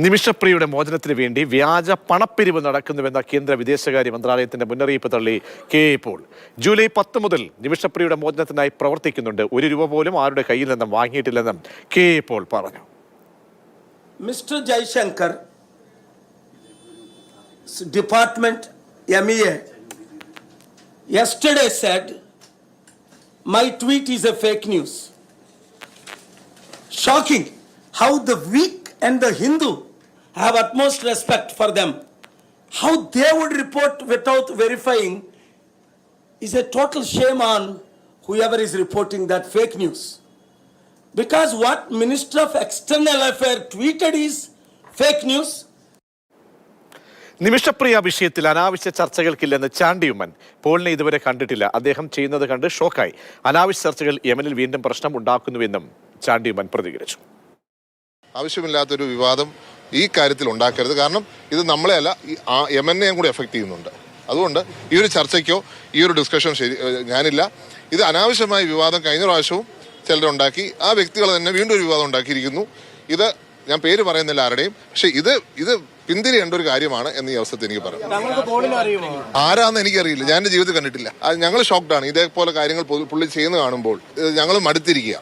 നിമിഷപ്രിയയുടെ മോചനത്തിന് വേണ്ടി വ്യാജ പണപ്പിരിവ് നടക്കുന്നുവെന്ന കേന്ദ്ര വിദേശകാര്യ മന്ത്രാലയത്തിന്റെ മുന്നറിയിപ്പ് തള്ളി കെ പോൾ. ജൂലൈ പത്ത് മുതൽ നിമിഷപ്രിയയുടെ മോചനത്തിനായി പ്രവർത്തിക്കുന്നുണ്ട്. ഒരു രൂപ പോലും ആരുടെ കയ്യിൽ നിന്നും വാങ്ങിയിട്ടില്ലെന്നും കെ പോൾ പറഞ്ഞു. Mister Jaishankar department M E yesterday said, my tweet is a fake news. Shocking how the weak and the Hindu have utmost respect for them. How they would report without verifying is a total shame on whoever is reporting that fake news. Because what Minister of External Affairs tweeted is fake news. Nimisha Priya വിഷയത്തിൽ അനാവശ്യ ചർച്ചകൾക്കില്ലെന്ന് ചാണ്ടിയുമ്മൻ പോളിനെ ഇതുവരെ കണ്ടിട്ടില്ല അദ്ദേഹം ചെയ്യുന്നത് കണ്ട് ഷോക്കായി അനാവശ്യ ചർച്ചകൾ യമനിൽ വീണ്ടും പ്രശ്നം ഉണ്ടാക്കുന്നുവെന്നും ചാണ്ടിയുമ്മൻ പ്രതികരിച്ചു ആവശ്യമില്ലാത്തൊരു വിവാദം ഈ കാര്യത്തിൽ ഉണ്ടാക്കരുത്. കാരണം ഇത് നമ്മളെ അല്ല ഈ ആ എയും കൂടി എഫക്ട് ചെയ്യുന്നുണ്ട്. അതുകൊണ്ട് ഈ ഒരു ചർച്ചയ്ക്കോ ഈ ഒരു ഡിസ്കഷൻ ശരി ഞാനില്ല. ഇത് അനാവശ്യമായ വിവാദം കഴിഞ്ഞ പ്രാവശ്യവും ചിലരുണ്ടാക്കി ആ വ്യക്തികൾ തന്നെ വീണ്ടും ഒരു വിവാദം ഉണ്ടാക്കിയിരിക്കുന്നു. ഇത് ഞാൻ പേര് പറയുന്നില്ല ആരുടെയും പക്ഷെ ഇത് ഇത് പിന്തിരിയേണ്ട ഒരു കാര്യമാണ് എന്ന് ഈ അവസരത്തിൽ എനിക്ക് പറയാം. ആരാന്ന് എനിക്കറിയില്ല. ഞാൻ എന്റെ ജീവിതത്തിൽ കണ്ടിട്ടില്ല. ഞങ്ങൾ ഷോക്ക്ഡാണ് ഇതേപോലെ കാര്യങ്ങൾ പുള്ളി ചെയ്യുന്ന കാണുമ്പോൾ ഞങ്ങൾ മടുത്തിരിക്കുക.